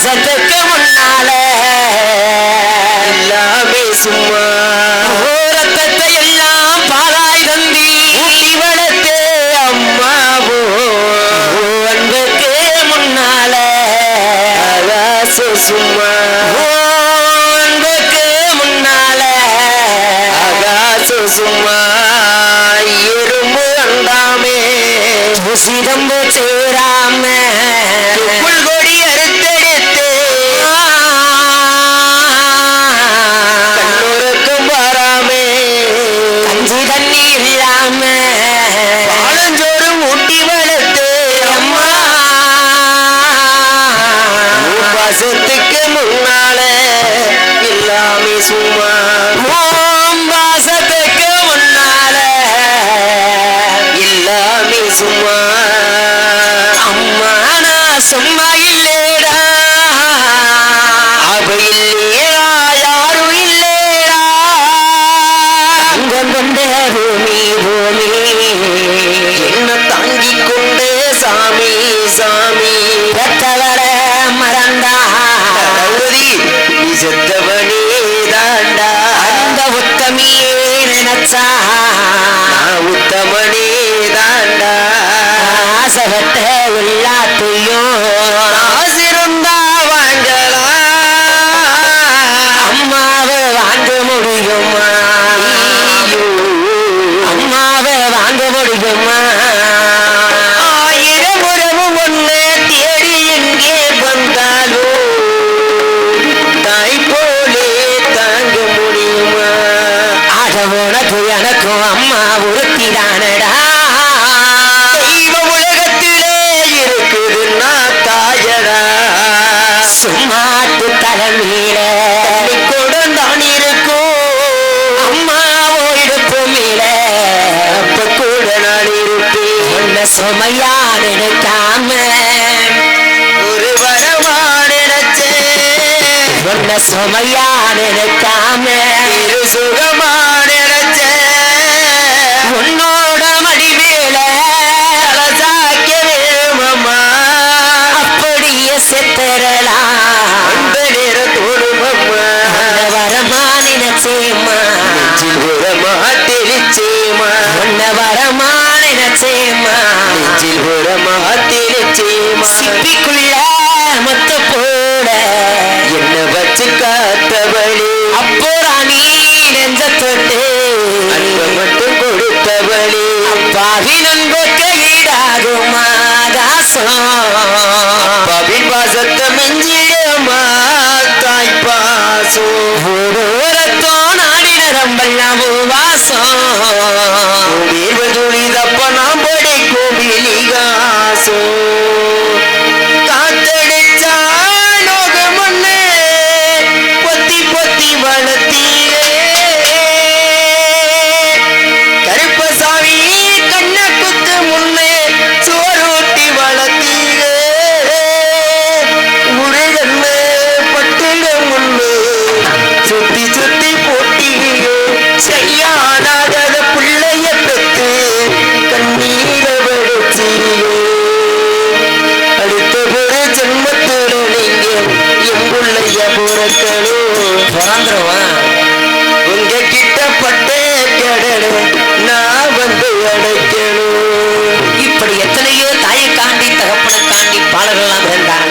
வருஷத்துக்கு முன்னால எல்லாமே சும்மா. ரத்தத்தை எல்லாம் பாலாய் தந்தி ஊட்டி வளர்த்து அம்மாவோ அன்புக்கு முன்னால. சும்மா. சும்மா இல்லேடா அவ இல்லையா யாரும் இல்லையா அங்கம் கொண்ட பூமி பூமி. என்ன தாங்கிக் கொண்டு சாமி சாமி. பெற்றவர மறந்தா. கௌரி சுமையா நினைக்காம ஒரு வரமா நினைச்சேன் உன்னை சுமையா நினைக்காம சுகமா சிப்பிக்குள்ள மொத்த போட. என்ன வச்சு காத்தவளே. அப்போ ராணி நெஞ்ச தொட்டு அன்ப மட்டும் கொடுத்தவளே. பாவி நண்புக்கு ஈடாகுமா தாசம் பவின் பாசத்தை மெஞ்சிடமா தாய் பாசம். பிறக்கணும் பிறந்துருவான் உங்க கிட்ட பட்ட நான் வந்து அடைக்கணும். இப்படி எத்தனையோ தாயை காண்டி தகப்பனை காண்டி பாலரெல்லாம் இருந்தாலும்